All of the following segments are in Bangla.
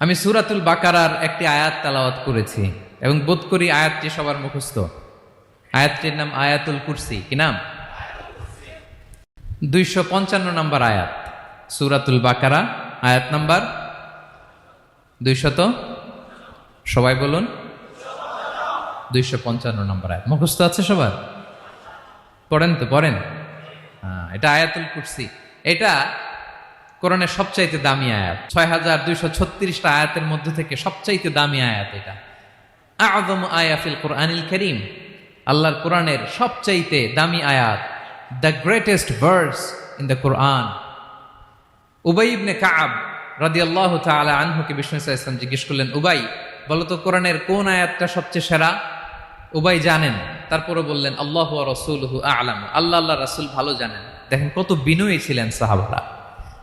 আমি সুরাতুল বাকারার একটি আয়াত তালাওয়াত করেছি এবং বোধ করি আয়াতটি সবার মুখস্থ। আয়াতটির নাম আয়াতুল কুরসি। কি নাম? দুইশো পঞ্চান্ন নম্বর আয়াত। সুরাতুল বাকারা আয়াত নাম্বার দুইশত। সবাই বলুন। দুইশো পঞ্চান্ন নম্বর আয়াত। মুখস্থ আছে সবার? পড়েন তো পড়েন। হ্যাঁ, এটা আয়াতুল কুরসি। এটা কোরআনের সবচাইতে দামি আয়াত। ছয় হাজার দুইশো ছত্রিশটা আয়াতের মধ্যে থেকে সবচাইতে দামি আয়াত এটা। আদম আয়াফিল কোরআনিল করিম। আল্লাহর কোরআনের সবচাইতে দামি আয়াত, the greatest verse in the Quran উবাই ইবনে কাব রাদিয়াল্লাহু তাআলা আনহুকে বিষ্ণু ইসা ইসলাম জিজ্ঞেস করলেন, উবাই বলতো কোরআনের কোন আয়াতটা সবচেয়ে সেরা? উবাই জানেন তারপরে বললেন, আল্লাহ রসুলহু আলাম আল্লাহ আল্লাহ, রাসূল ভালো জানেন। দেখেন কত বিনয়ী ছিলেন সাহাবারা।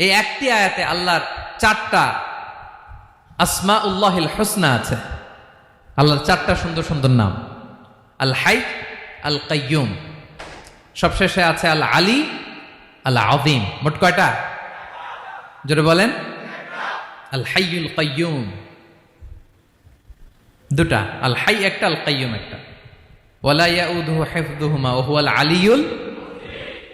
এই একটি আয়াতে আল্লাহর চারটা আসমা উল্লাহিল হোসনা আছে। আল্লাহর চারটা সুন্দর সুন্দর নাম। আল হাই, আল কাইয়ুম। সবশেষে আছে আল আলী, আল আদিম মোট কয়টা? জোরে বলেন। আল হাইয়ুল কাইয়ুম। দুটা। আল হাই একটা, আল কাইয়ুম একটা। ওয়ালা ইয়াউদুহু হিফযুহুমা ওয়া হুয়াল আলিয়ুল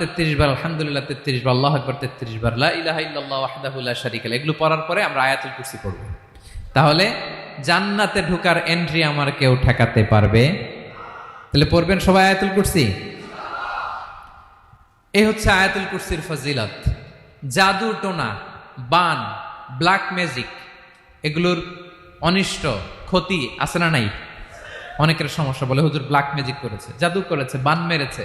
তেত্রিশ বার, আলহামদুলিল্লাহ তেত্রিশ বার, আল্লাহ আকবর তেত্রিশ বার, লা ইলাহা ইল্লাল্লাহ ওয়াহদাহুল্লাহ শারিক আলাহ এগুলো পড়ার পরে আমরা আয়াতুল তাহলে জান্নাতে ঢোকার এন্ট্রি আমার কেউ ঠেকাতে পারবে? তাহলে পড়বেন সবাই আয়াতুল কুরসি? এই হচ্ছে আয়াতুল কুরসির ফজিলত। জাদু টোনা, বান ব্ল্যাক ম্যাজিক এগুলোর অনিষ্ট, ক্ষতি আছে না নাই? অনেকের সমস্যা বলে হুজুর ব্ল্যাক ম্যাজিক করেছে, জাদু করেছে, বান মেরেছে।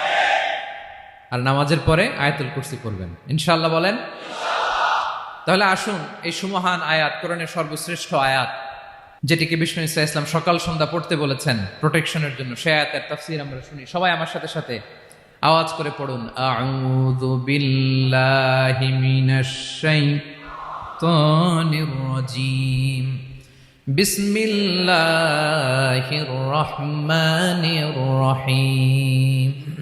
আর নামাজের পরে আয়াতুল কুরসি পড়বেন। ইনশাল্লাহ বলেন? তাহলে আসুন, এই সুমহান আয়াত, কোরআনের সর্বশ্রেষ্ঠ আয়াত, যেটিকে বিষ্ণু ইসা ইসলাম সকাল সন্ধ্যা পড়তে বলেছেন প্রোটেকশনের জন্য। সে আয়াতের তাফসীর আমরা শুনি। সবাই আমার সাথে সাথে আওয়াজ করে পড়ুন। আউযু বিল্লাহি মিনাশ শাইতানির রাজিম। বিসমিল্লাহির রহমানির রহিম।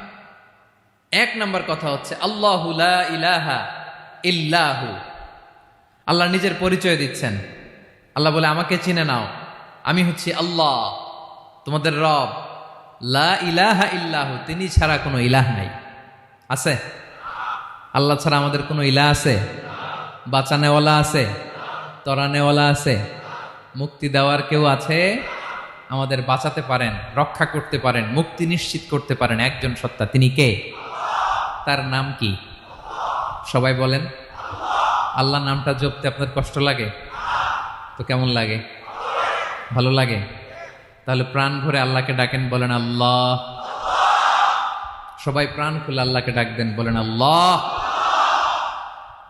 এক নাম্বার কথা হচ্ছে, আল্লাহু লা ইলাহা ইল্লাহু। আল্লাহ নিজের পরিচয় দিচ্ছেন। আল্লাহ বলে, আমাকে চিনে নাও। আমি হচ্ছি আল্লাহ, তোমাদের রব। লা ইলাহা ইল্লাহু, তিনি ছাড়া কোনো ইলাহ নাই। আছে? আল্লাহ ছাড়া আমাদের কোনো ইলাহ আছে? বাঁচানেওয়ালা আছে? তরানেওয়ালা আছে? মুক্তি দেওয়ার কেউ আছে? আমাদের বাঁচাতে পারেন, রক্ষা করতে পারেন, মুক্তি নিশ্চিত করতে পারেন একজন সত্তা। তিনি কে? তার নাম কি? সবাই বলেন। আল্লাহ নামটা জপতে আপনার কষ্ট লাগে? তো কেমন লাগে? ভালো লাগে? তাহলে প্রাণ ভরে আল্লাহকে ডাকেন, বলেন আল্লাহ। সবাই প্রাণ খুলে আল্লাহকে ডাক দেন, বলেন আল্লাহ।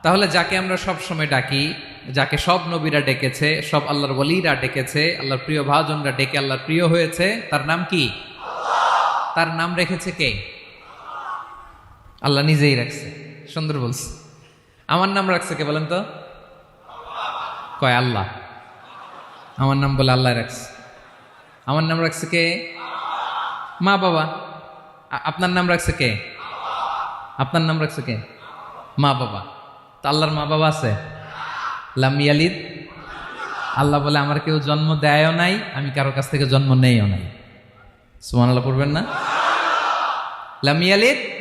তাহলে যাকে আমরা সব সময় ডাকি, যাকে সব নবীরা ডেকেছে, সব আল্লাহর বলিরা ডেকেছে, আল্লাহর প্রিয় ভাজনরা ডেকে আল্লাহর প্রিয় হয়েছে, তার নাম কি? তার নাম রেখেছে কে? আল্লাহ নিজেই রাখছে। সুন্দর বলছে। আমার নাম রাখছে কে বলেন তো? কয়, আল্লাহ। আমার নাম বলে আল্লাহ রাখছে। আমার নাম রাখছে কে? মা বাবা। আপনার নাম রাখছে কে? আপনার নাম রাখছে কে? মা বাবা। তো আল্লাহর মা বাবা আছে? লাম ইয়ালিদ। আল্লাহ বলে, আমার কেউ জন্ম দেয়ও নাই, আমি কারোর কাছ থেকে জন্ম নেইও নাই। সুমান আল্লাহ পড়বেন না? লাম ইয়ালিদ।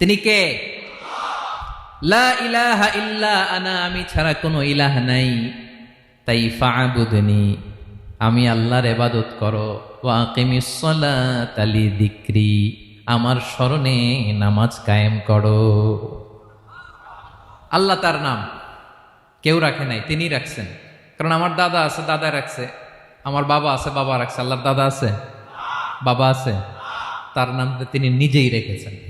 তিনি কে? লা ইলাহা ইল্লা আনা, আমি ছাড়া কোনো ইলাহ নাই। তাই ফাবুদনি, আমি আল্লাহর এবাদত করো। ওয়াকিমিস সালাতালি দিক্রি আমার স্মরণে নামাজ কায়েম করো। আল্লাহ তার নাম। কেউ রাখে নাই, তিনি রাখছেন। কারণ আমার দাদা আছে, দাদা রাখছে। আমার বাবা আছে, বাবা রাখছে। আল্লাহর দাদা আছে? বাবা আছে। তার নাম তিনি নিজেই রেখেছেন।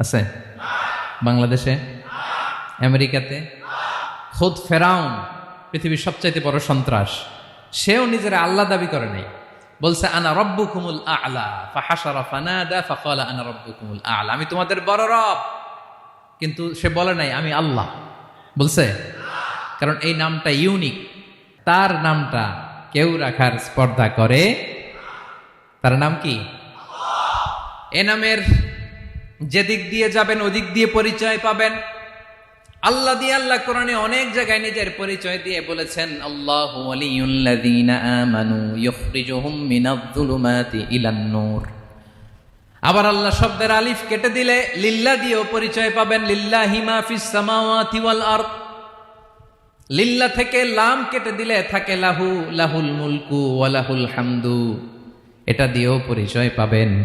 আছে? বাংলাদেশে? আমেরিকাতে? খোদ ফেরাউন, পৃথিবীর সবচাইতে বড় সন্ত্রাস। সেও নিজের আল্লাহ দাবি করে নাই। বলছে, আনা রব্বু কুমুল আলা ফাহাসারা ফানাদা, ফাকালা আনা রব্বু কুমুল আলা। আমি তোমাদের বড় রব। কিন্তু সে বলে নাই, আমি আল্লাহ। বলছে, কারণ এই নামটা ইউনিক। তার নামটা কেউ রাখার স্পর্ধা করে। তার নাম কি? এ নামের যেদিক দিয়ে যাবেন, ওদিক দিয়ে পরিচয় পাবেন। আল্লাহ দিয়ে আল্লাহ কোরআনে অনেক জায়গায় নিজের পরিচয় দিয়ে বলেছেন, আল্লাহ আমানু নূর। আবার আল্লাহ শব্দের আলিফ কেটে দিলে, লিল্লা দিয়েও পরিচয় পাবেন লিল্লা হিমা ফিস সামাওয়াতি ওয়াল লিল্লা থেকে লাম কেটে দিলে থাকে, লাহু, লাহুল মুলকু ওয়া লাহুল হামদু। এটা দিয়েও পরিচয় পাবেন।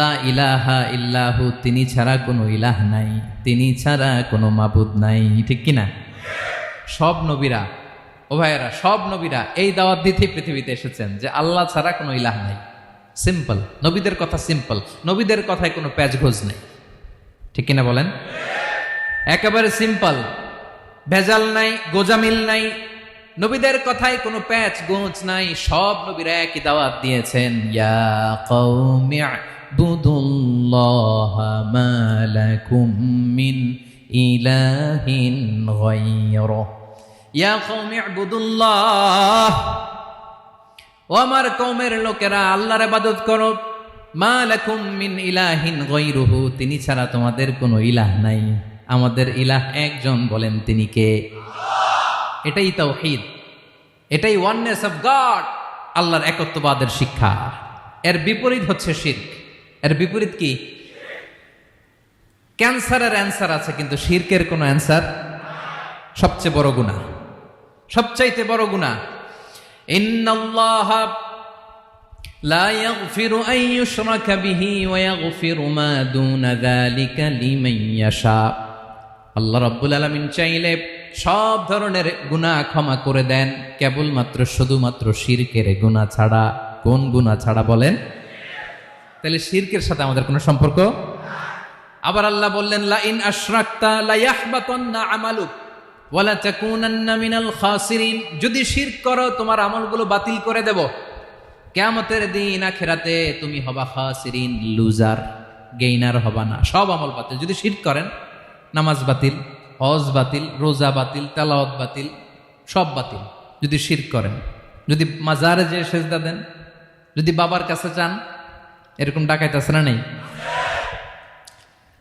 লা ইলাহা ইল্লাহু, তিনি ছাড়া কোনো ইলাহ নাই, তিনি ছাড়া কোনো মাবুদ নাই, ঠিক কি না সব নবীরা, ও ভাইয়েরা, সব নবীরা এই দাওয়াত দিতে পৃথিবীতে এসেছেন যে আল্লাহ ছাড়া কোনো ইলাহ নাই। সিম্পল নবীদের কথা সিম্পল নবীদের কথায় কোনো প্যাচ ঘোষ নেই। ঠিক কিনা বলেন? একেবারে সিম্পল ভেজাল নাই, গোজামিল নাই, নবীদের কথায় কোনো প্যাচ গোঁচ নাই, সব নবীরা একই দাওয়াত দিয়েছেন, ইয়া কওমি আ'বুদুল্লাহ মা লাকুম মিন ইলাহিন গায়রুহ ইয়া কওমি আ'বুদুল্লাহ ও আমার কওমের লোকেরা আল্লাহর ইবাদত করো। মা লাকুম মিন ইলাহিন গায়রুহু তিনি ছাড়া তোমাদের কোনো ইলাহ নাই। আমাদের ইলাহ একজন বলেন তিনি কে? এটাই তাওহীদ। এটাই ওয়াননেস অফ গড আল্লাহর একত্ববাদের শিক্ষা। এর বিপরীত হচ্ছে শির্ক। এর বিপরীত কি ক্যান্সারের অ্যান্সার আছে কিন্তু শির্কের কোনো অ্যান্সার সবচেয়ে বড় গুণা সবচাইতে বড় গুণা ইন্নাল্লাহ لا يغفر أن يشرك به ويغفر ما دون ذلك لمن يشاء আল্লাহ রাব্বুল আলামিন চাইলে সব ধরনের গুনাহ ক্ষমা করে দেন কেবলমাত্র শুধুমাত্র শিরকের গুনাহ ছাড়া কোন গুনাহ ছাড়া বলেন তাহলে শিরকের সাথে আমাদের কোনো সম্পর্ক? আবার আল্লাহ বললেন লা ইন আশরাকতা লা আমালুক, ওয়ালা তাকুনান্না মিনাল খাসিরিন। যদি শিরক করো, তোমার আমলগুলো বাতিল করে দেব। কেয়ামতের দিন আখেরাতে তুমি হবা খাসিরিন, লুজার, গেইনার হবা না। সব আমল বাতিল। যদি শিরক করেন, নামাজ বাতিল, হজ বাতিল, রোজা বাতিল, তেলাওয়াত বাতিল, সব বাতিল। যদি শির করেন, যদি মাজারে যে সেজদা দেন, যদি বাবার কাছে চান এরকম ডাকাইত আছে না নেই?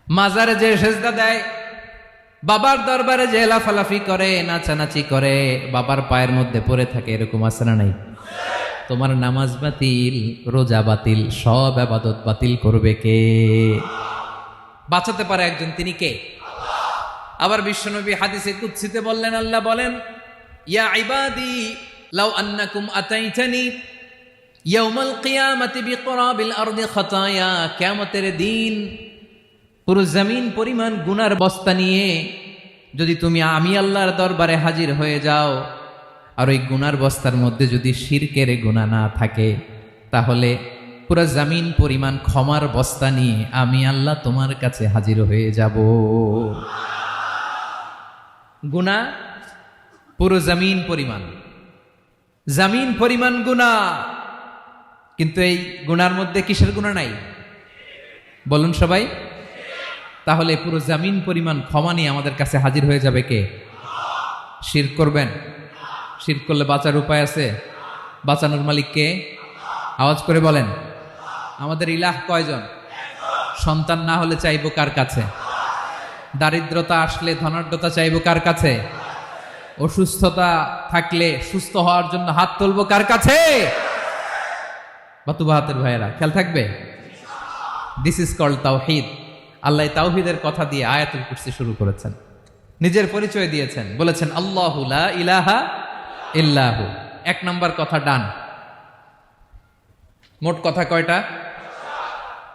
মাজারে যে সেজদা দেয়, বাবার দরবারে যে লাফালাফি করে, নাচানাচি করে, বাবার পায়ের মধ্যে পড়ে থাকে, এরকম আছে না নাই? তোমার নামাজ বাতিল, রোজা বাতিল, সব আবাদত বাতিল করবে কে? বাঁচাতে পারে একজন, তিনি কে? আবার বিশ্বনবী হাদিসে কুৎসিতে বললেন, আল্লাহ বলেন, ইয়া ইবাদি, লাউ আন্নাকুম আতাইতানি ইয়াউমাল কিয়ামাতি বিকরাবিল আরদি খাতায়া, কিয়ামতের দিন পুরো জমিন পরিমাণ গুনার বস্তা নিয়ে যদি তুমি আমি আল্লাহর দরবারে হাজির হয়ে যাও, আর ওই গুনার বস্তার মধ্যে যদি শিরকের গুণা না থাকে, তাহলে পুরো জমিন পরিমাণ ক্ষমার বস্তা নিয়ে আমি আল্লাহ তোমার কাছে হাজির হয়ে যাব। গুণা পুরো জমিন পরিমাণ। জমিন পরিমাণ গুণা কিন্তু এই গুণার মধ্যে কিসের গুণা নাই? বলুন সবাই। তাহলে পুরো জামিন পরিমাণ ক্ষমা নিয়ে আমাদের কাছে হাজির হয়ে যাবে কে? শির করবেন? শির করলে বাঁচার উপায় আছে? বাঁচানোর মালিক কে? আওয়াজ করে বলেন। আমাদের ইলাহ কয়জন? সন্তান না হলে চাইব কার কাছে? দারিদ্রতা আসলে ধনাঢ্যতা চাইব কার কাছে? অসুস্থতা থাকলে সুস্থ হওয়ার জন্য হাত তুলবো কার কাছে? বাতুবা হাতের ভাইয়েরা, খেয়াল থাকবে? দিস ইজ কল্ড তাওহিদ আল্লাহ তাওহিদের কথা দিয়ে আয়াতুল কুরসি শুরু করেছেন। নিজের পরিচয় দিয়েছেন। বলেছেন, আল্লাহু লা ইলাহা ইল্লাহু। এক নম্বর কথা ডান। মোট কথা কয়টা?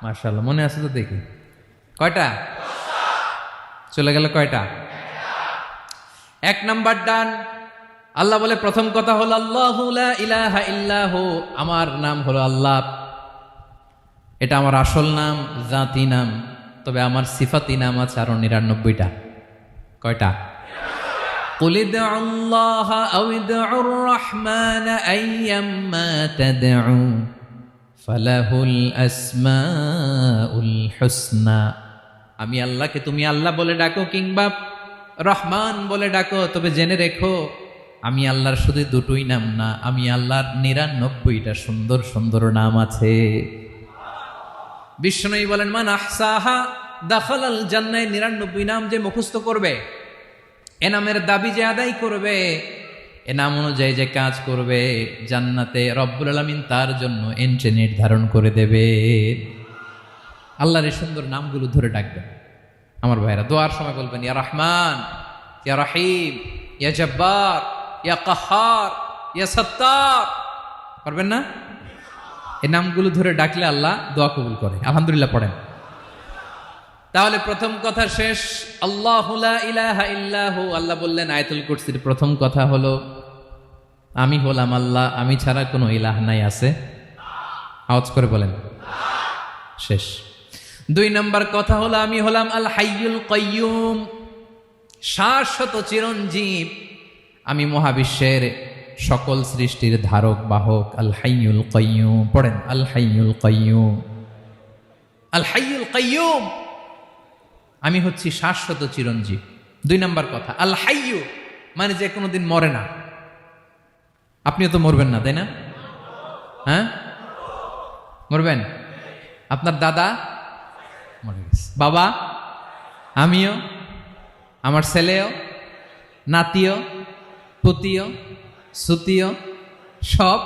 মার্শাল্লাহ মনে আছে তো দেখি। কয়টা? চলে গেল কয়টা? এক নাম্বার ডান। আল্লাহ বলে প্রথম কথা হলো আল্লাহু লা ইলাহা ইল্লাহু আমার নাম হলো আল্লাহ এটা আমার আসল নাম জাতি নাম তবে আমার সিফাতি নাম আছে আরো নিরানব্বইটা কয়টা قل ادعوا الله أو ادعوا الرحمن أيما تدعوا فله الأسماء الحسنى আমি আল্লাহকে তুমি আল্লাহ বলে ডাকো কিংবা রহমান বলে ডাকো তবে জেনে রেখো আমি আল্লাহর শুধু দুটোই নাম না, আমি আল্লাহর নিরানব্বইটা সুন্দর সুন্দর নাম আছে। বিষ্ণুই বলেন, মান আহসাহা দাখাল আল জান্নায় নিরানব্বই নাম যে মুখস্থ করবে, এ নামের দাবি যে আদায় করবে, এ নাম অনুযায়ী যে কাজ করবে, জান্নাতে রব্বুল আলমিন তার জন্য এন্ট্রি নির্ধারণ করে দেবে। আল্লাহর এই সুন্দর নামগুলো ধরে ডাকবেন। আমার ভাইরা, দোয়ার সময় বলবেন ইয়া রহমান, ইয়া রাহিম, ইয়া জব্বার ইয়া কাহার, ইয়া সত্তার। পারবেন না? এই নামগুলো ধরে ডাকলে আল্লাহ দোয়া কবুল করে। আলহামদুলিল্লাহ পড়েন। তাহলে প্রথম কথা শেষ। আল্লাহ ইলাহা আল্লাহ বললেন, আয়াতুল কুরসির প্রথম কথা হলো, আমি হলাম আল্লাহ, আমি ছাড়া কোনো ইলাহ নাই, আছে? আওয়াজ করে বলেন। শেষ। দুই নম্বর কথা হলো, আমি হলাম আল হাইয়ুল কয়ুম শাশ্বত চিরঞ্জীব। আমি মহাবিশ্বের সকল সৃষ্টির ধারক, বাহক, আল হাইয়ুল কয়ুম পড়েন, আল হাইয়ুল কয়ুম আল কয়ুম আমি হচ্ছি শাশ্বত চিরঞ্জীব। দুই নম্বর কথা, আল হাইয়ু মানে যে কোনোদিন মরে না। আপনিও তো মরবেন না, তাই না? হ্যাঁ? মরবেন? আপনার দাদা মরে গেছে। বাবা? আমিও? আমার ছেলেও? নাতিও? পুতিও, সুতিও, সব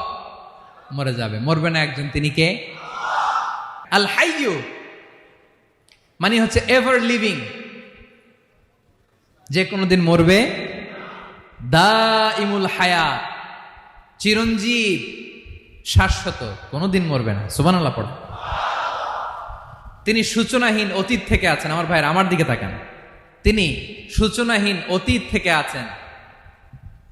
মরে যাবে। মরবে না একজন, তিনি কে? আল হাইয়ু মানে হচ্ছে এভার লিভিং যে কোনোদিন মরবে। দা ইমুল হায়াত চিরঞ্জীব, শাশ্বত। কোনোদিন মরবে না। সুবান আল্লাহ পড়ে। তিনি সূচনাহীন অতীত থেকে আছেন। আমার ভাইয়ের, আমার দিকে তাকান। তিনি সূচনাহীন অতীত থেকে আছেন।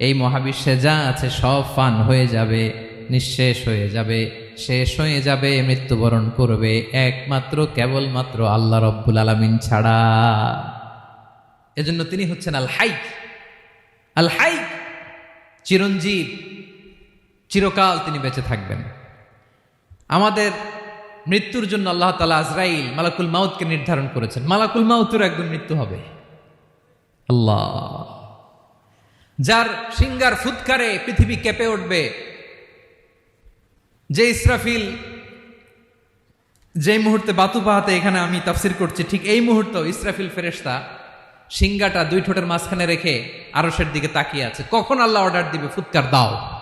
এই মহাবিশ্বে যা আছে সব ফান হয়ে যাবে, নিঃশেষ হয়ে যাবে, শেষ হয়ে যাবে, মৃত্যুবরণ করবে, একমাত্র, কেবলমাত্র আল্লাহ রব্বুল আলমিন ছাড়া। এজন্য তিনি হচ্ছেন আল হাই। আল হাই, চিরঞ্জীব, চিরকাল তিনি বেঁচে থাকবেন। আমাদের মৃত্যুর জন্য আল্লাহ তালা আজরাইল মালাকুল মাউতকে নির্ধারণ করেছেন। মালাকুল মাউতের একদম মৃত্যু হবে। আল্লাহ। যার সিঙ্গার ফুৎকারে পৃথিবী কেঁপে উঠবে, যে ইসরাফিল যে মুহূর্তে বাতু পাহাতে এখানে আমি তাফসির করছি, ঠিক এই মুহূর্তে ইসরাফিল ফেরেশতা সিঙ্গাটা দুই ঠোঁটের মাঝখানে রেখে আরসের দিকে তাকিয়ে আছে। কখন আল্লাহ অর্ডার দিবে? ফুৎকার দাও।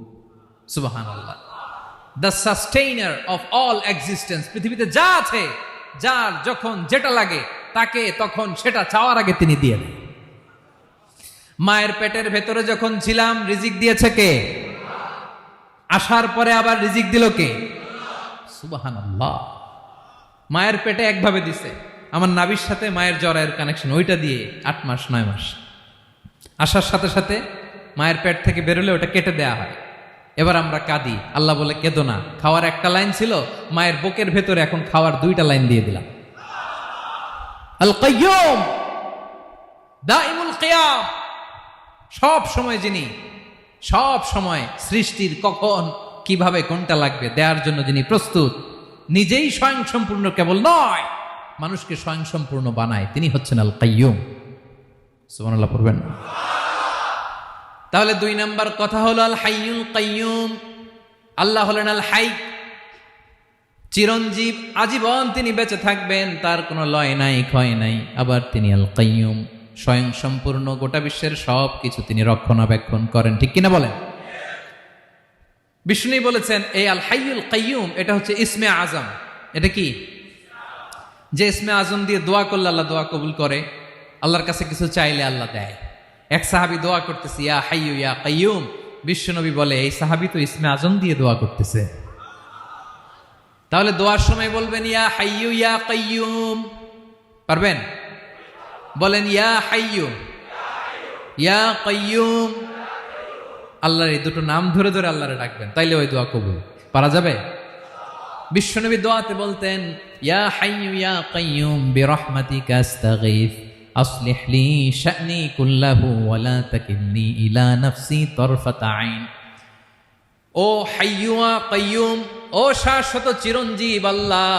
সুবাহান আল্লাহ the sustainer of all existence পৃথিবীতে যা আছে, যার যখন যেটা লাগে, তাকে তখন সেটা চাওয়ার আগে তিনি দিয়ে দেন। মায়ের পেটের ভেতরে যখন ছিলাম, রিজিক দিয়েছে কে? আসার পরে আবার রিজিক দিল কে? সুবাহান আল্লাহ মায়ের পেটে একভাবে দিছে। আমার নাবির সাথে মায়ের জ্বরের কানেকশন ওইটা দিয়ে আট মাস, নয় মাস। আসার সাথে সাথে মায়ের পেট থেকে বেরোলে ওটা কেটে দেয়া হয়। এবার আমরা কাঁদি। আল্লাহ বলে, কেঁদো না। খাওয়ার একটা লাইন ছিল, মায়ের বুকের ভেতরে এখন খাওয়ার দুইটা লাইন দিয়ে দিলাম। আল কাইয়ুম দাইমুল কিয়াম, সব সময় যিনি, সব সময় সৃষ্টির কখন, কীভাবে কোনটা লাগবে দেওয়ার জন্য যিনি প্রস্তুত, নিজেই স্বয়ং সম্পূর্ণ কেবল নয়, মানুষকে স্বয়ং সম্পূর্ণ বানায়, তিনি হচ্ছেন আল কাইয়ুম সুবহানাল্লাহ, পড়বেন না। তাহলে দুই নাম্বার কথা হলো, আল হাইয়ুল কাইয়ুম। আল্লাহ হলেন আল হাই। চিরঞ্জীব, আজীবন তিনি বেঁচে থাকবেন, তার কোনো লয় নাই, ক্ষয় নাই। আবার তিনি আল কাইয়ুম। স্বয়ং সম্পূর্ণ গোটা বিশ্বের সব কিছু তিনি রক্ষণাবেক্ষণ করেন। ঠিক কিনা বলেন? বিষ্ণু বলেছেন, এই আল হাইয়ুল কাইয়ুম, এটা হচ্ছে ইসমে আজম। এটা কি? যে ইসমে আজম দিয়ে দোয়া করলে আল্লাহ দোয়া কবুল করে, আল্লাহর কাছে কিছু চাইলে আল্লাহ দেয়। এক সাহাবি দোয়া করতেছে, ইয়া হাইয়ু ইয়া কাইয়ুম বিশ্বনবী বলে, এই সাহাবি তো ইসমে আজম দিয়ে দোয়া করতেছে। তাহলে দোয়ার সময় বলবেন, ইয়া হাইয়ু ইয়া কাইয়ুম পারবেন? বলেন, ইয়া হাইয়ু ইয়া কাইয়ুম আল্লাহর এই দুটো নাম ধরে ধরে আল্লাহরে ডাকবেন, তাইলে ওই দোয়া কবুল। পারা যাবে? বিশ্বনবী দোয়াতে বলতেন, ইয়া হাইয়ু ইয়া কাইয়ুম বিরহমাতিকা আস্তাগীথ أصلح لي شأني كله ولا تكلني إلى نفسي طرفة عين ও হাইয়ুয়া কাইয়ুম ও শাশ্বত চিরঞ্জীব আল্লাহ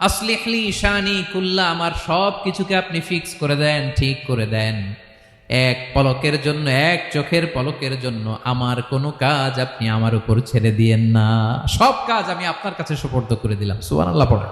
আসলিহলি শানি কুল্লা আমার সব কিছুকে আপনি ফিক্স করে দেন ঠিক করে দেন এক পলকের জন্য এক চোখের পলকের জন্য আমার কোনো কাজ আপনি আমার উপর ছেড়ে দিয়েন না সব কাজ আমি আপনার কাছে সুপর্দ করে দিলাম সুবান আল্লাহ পড়ে